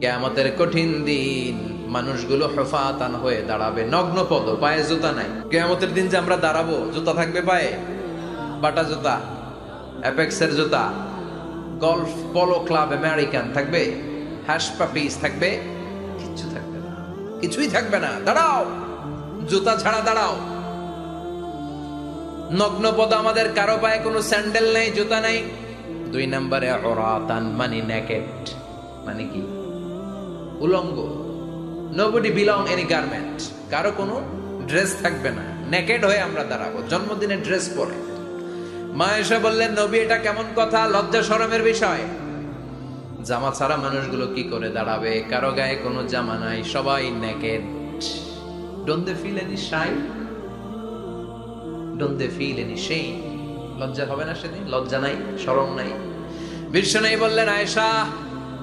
কেয়ামতের কঠিন দিন, মানুষগুলো হফাতান হয়ে দাঁড়াবে। নগ্ন পদ, পায়ে জুতা নাই। কেয়ামতের দিন যে আমরা দাঁড়াবো, জুতা থাকবে পায়ে? বাটা জুতা, অ্যাপেক্সের জুতা, গলফ পলো ক্লাব আমেরিকান থাকবে? হ্যাশ পাপিস থাকবে? কিচ্ছু থাকবে না। কিছুই থাকবে না। দাঁড়াও! জুতা ছাড়া দাঁড়াও। নগ্ন পদ আমাদের কারও পায়ে কোনো স্যান্ডেল নেই, জুতা নেই। দুই নম্বরে অরাতান মানে নেকেট। মানে কি? উলঙ্গ। নোবডি বিলং এনি গার্মেন্ট কারও কোনো ড্রেস থাকবে না। নেকেড হয়ে আমরা দাঁড়াবো। জন্মদিনের ড্রেস পরে। মা এসে বললেন, নবী, এটা কেমন কথা? লজ্জা, শরমের বিষয়। জামা ছাড়া মানুষগুলো কি করে দাঁড়াবে? কারও গায়ে কোনো জামা নাই। সবাই naked don't they feel any shy don't they feel any সেই লজ্জা হবে না সেদিন? লজ্জা নাই? শরম নাই? বিশ্ব নাই বললেন, আয়েশা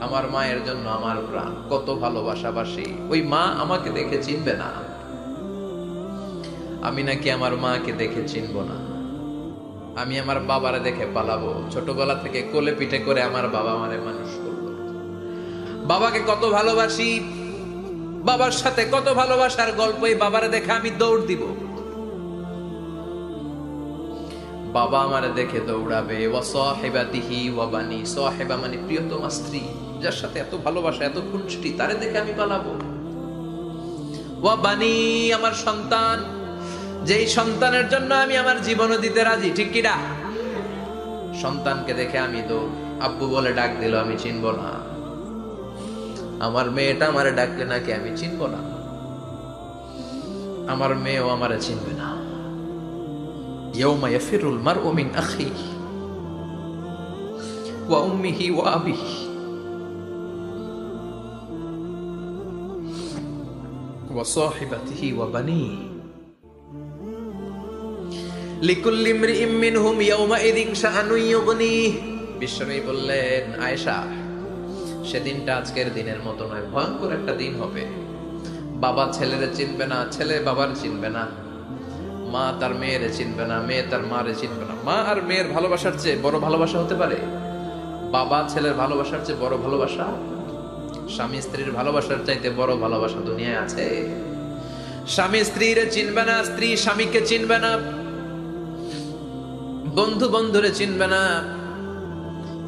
আমার মায়ের জন্য আমার প্রাণ। কত ভালোবাসাবাসি। ওই মা আমাকে দেখে চিনবে না। আমি নাকি আমার মাকে দেখে চিনব না। আমি আমার বাবারে দেখে পালাবো। ছোটবেলা থেকে কোলে পিঠে করে আমার বাবা আমারে মানুষ করল। বাবাকে কত ভালোবাসি। বাবার সাথে কত ভালোবাসার গল্প এই বাবারে দেখে আমি দৌড় দিব। বাবা আমারে দেখে দৌড়াবে। ও ওয়া সাহিবাতিহি ওয়া বানি। সাহিবা মানে প্রিয়তমা স্ত্রী। যার সাথে এত ভালোবাসা এত খুনসুটি তারে দেখে আমি পালাবো ওয়া বানি আমার সন্তান যেই সন্তানের জন্য আমি আমার জীবনও দিতে রাজি ঠিক কিনা সন্তানকে দেখে আমি তো আব্বু বলে ডাক দিল আমি চিনব না আমার মেয়েটা আমারে ডাকলে নাকি আমি চিনব না আমার মেয়েও আমারে চিনবে না يوم يفر المرء من أخيه وأمه وأبيه وصاحبته وبنيه লিকুল্লি ইমরিইম মিনহুম ইয়াউমাইযিন শাআনুন ইউগনিহ বিশ্বনবী বললেন আয়েশা সেদিনটা আজকের দিনের মতো নয় ভয়ঙ্কর একটা দিন হবে বাবা ছেলেরে চিনবে না ছেলে বাবার চিনবে না মা তার মেয়েরে চিনবে না মেয়ে তার মারে চিনবে না মা আর মেয়ের ভালোবাসার চেয়ে বড় ভালোবাসা হতে পারে বাবা ছেলের ভালোবাসার চেয়ে বড় ভালোবাসা স্বামী স্ত্রীর ভালোবাসার চাইতে বড় ভালোবাসা দুনিয়ায় আছে। স্বামী স্ত্রীরে চিনবে না, স্ত্রী স্বামীকে চিনবে না। বন্ধু বন্ধুরে চিনবে না।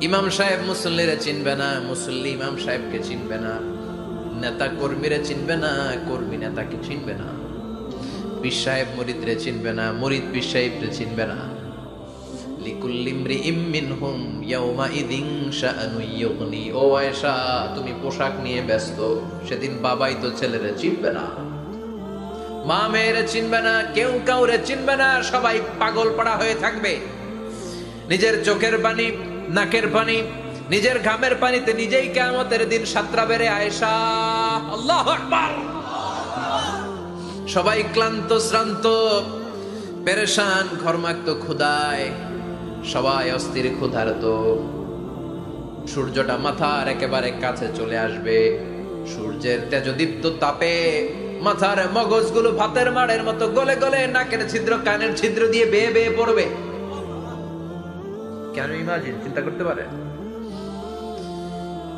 ইমাম সাহেব মুসল্লিরে চিনবে না, মুসল্লি ইমাম সাহেবকে চিনবে না। নেতা কর্মীরে চিনবে না, কর্মী নেতাকে চিনবে না। পীর সাহেব মুরিদরে চিনবে না, মরিদ পীর সাহেবরে চিনবে না। ইদিন শাআনু ইউগনি। ও আয়েশা, তুমি পোশাক নিয়ে ব্যস্ত, সেদিন বাবাই তো ছেলেরে চিনবে না। মা মেয়েরে চিনবে না, কেউ কাউরে চিনবে না, সবাই পাগল পাড়া হয়ে থাকবে। নিজের চোখের পানি, নাকের পানি, নিজের ঘামের পানিতে নিজেই কেমতের দিন সাতরা বেড়ে আয়েশা। আল্লাহ সবাই ক্লান্ত শ্রান্ত, পেরেশান, ঘর্মাক্ত ক্ষুদায় সবাই অস্থির ক্ষুধার্ত। সূর্যটা মাথার একেবারে কাছে চলে আসবে। সূর্যের তেজদীপ্ত তাপে মাথার মগজগুলো ভাতের মাড়ের মতো গলে গলে নাকের ছিদ্র, কানের ছিদ্র দিয়ে বেয়ে বেয়ে পড়বে। কেন ইমাজিন? চিন্তা করতে পারে?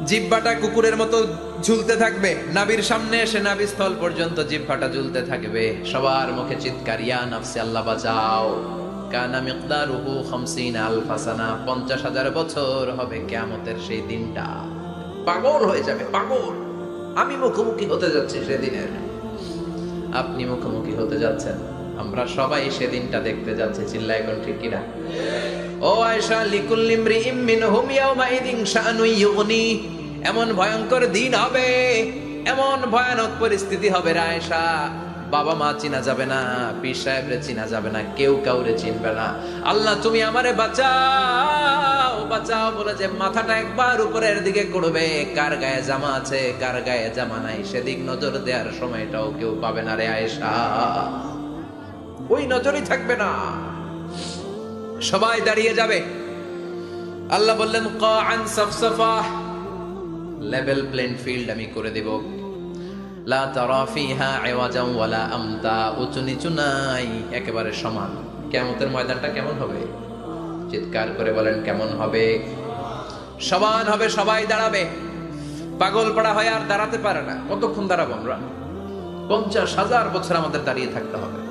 জিব্বাটা কুকুরের মতো ঝুলতে থাকবে। নাবির সামনে এসে নাবি স্থল পর্যন্ত জিব্বাটা ঝুলতে থাকবে। সবার মুখে চিৎকার, ইয়া নাফসি, আল্লাহ বাঁচাও। কানা মিকদারুহু খামসিন আলফাসানা, পঞ্চাশ হাজার বছর হবে কেয়ামতের সেই দিনটা। পাগল হয়ে যাবে, পাগল। আমি মুখোমুখি হতে যাচ্ছি সেদিনের। আপনি মুখোমুখি হতে যাচ্ছেন। আমরা সবাই সেদিনটা দেখতে যাচ্ছি চিল্লা এখন ঠিক কিনা ও আয়সা লিকুল্লিম রিম মিনহুম ইয়াউমাইদিন শাআনুন ইউগনি। এমন ভয়ঙ্কর দিন হবে, এমন ভয়ানক পরিস্থিতি হবে রে আয়েশা। বাবা মা চিনা যাবে না, পীর সাহেবরে চিনা যাবে না, কেউ কাউরে চিনবে না। আল্লাহ, তুমি আমারে বাঁচাও বাঁচাও বলে যে মাথাটা একবার উপরের দিকে করবে কার গায়ে জামা আছে, কার গায়ে জামা নাই, সেদিক নজর দেওয়ার সময়টাও কেউ পাবে না রে আয়েশা। ওই নজরই থাকবে না। সবাই দাঁড়িয়ে যাবে। আল্লাহ বললেন কান সাফসাফা। লেভেল প্লেন ফিল্ড আমি করে দেব। লা তারা ফিহা আমতা, উঁচু নিচু নাই, একেবারে সমান। কেমতের ময়দানটা কেমন হবে? চিৎকার করে বলেন, কেমন হবে? সমান হবে, সবাই দাঁড়াবে। পাগল পড়া হয় আর দাঁড়াতে পারে না। কতক্ষণ দাঁড়াবো আমরা? পঞ্চাশ হাজার বছর আমাদের দাঁড়িয়ে থাকতে হবে।